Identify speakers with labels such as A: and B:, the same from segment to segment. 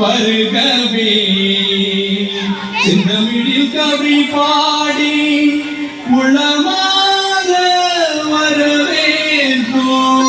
A: வருகவே. சிந்தமிழில் கவி பாடி உளமாக வரவேற்போம்.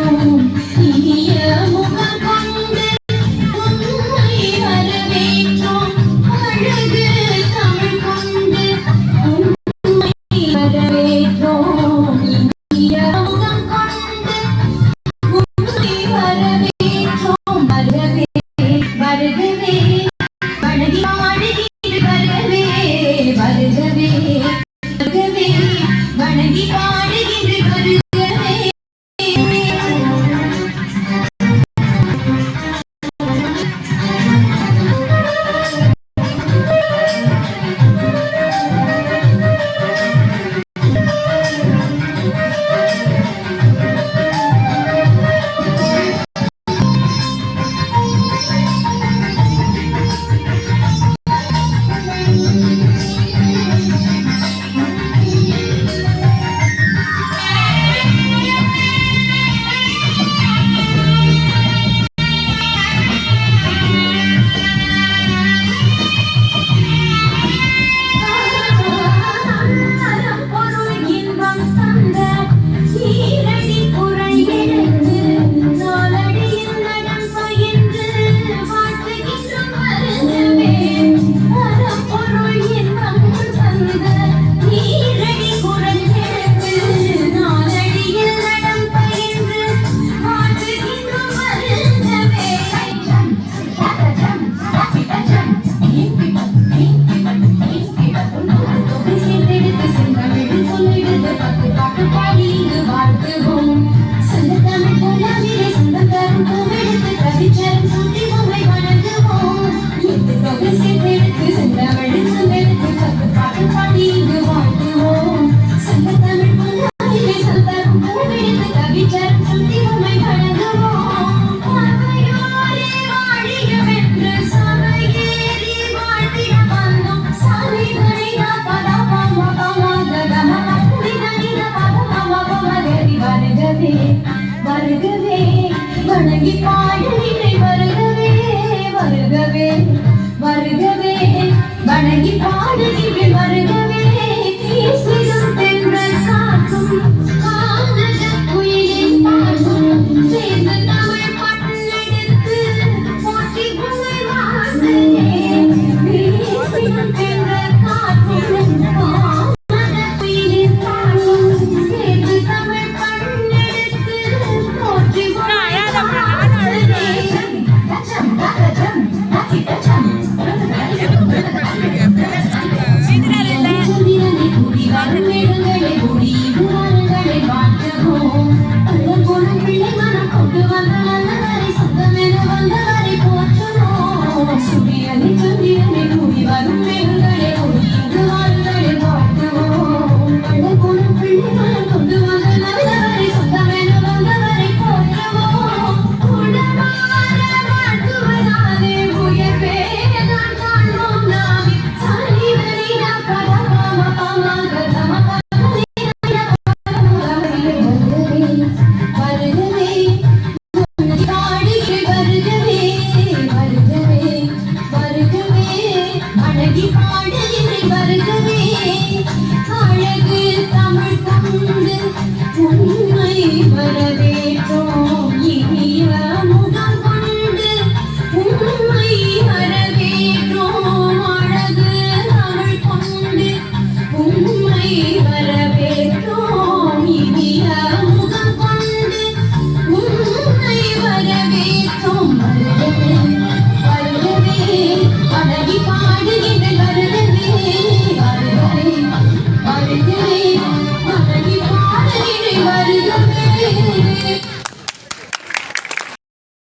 B: Viva! Stop the jam, stop the jam, வருகவே வணங்கி பாடுகிறேன் வருகவே வருகவே வருகவே வணங்கி பாடுகிறேன்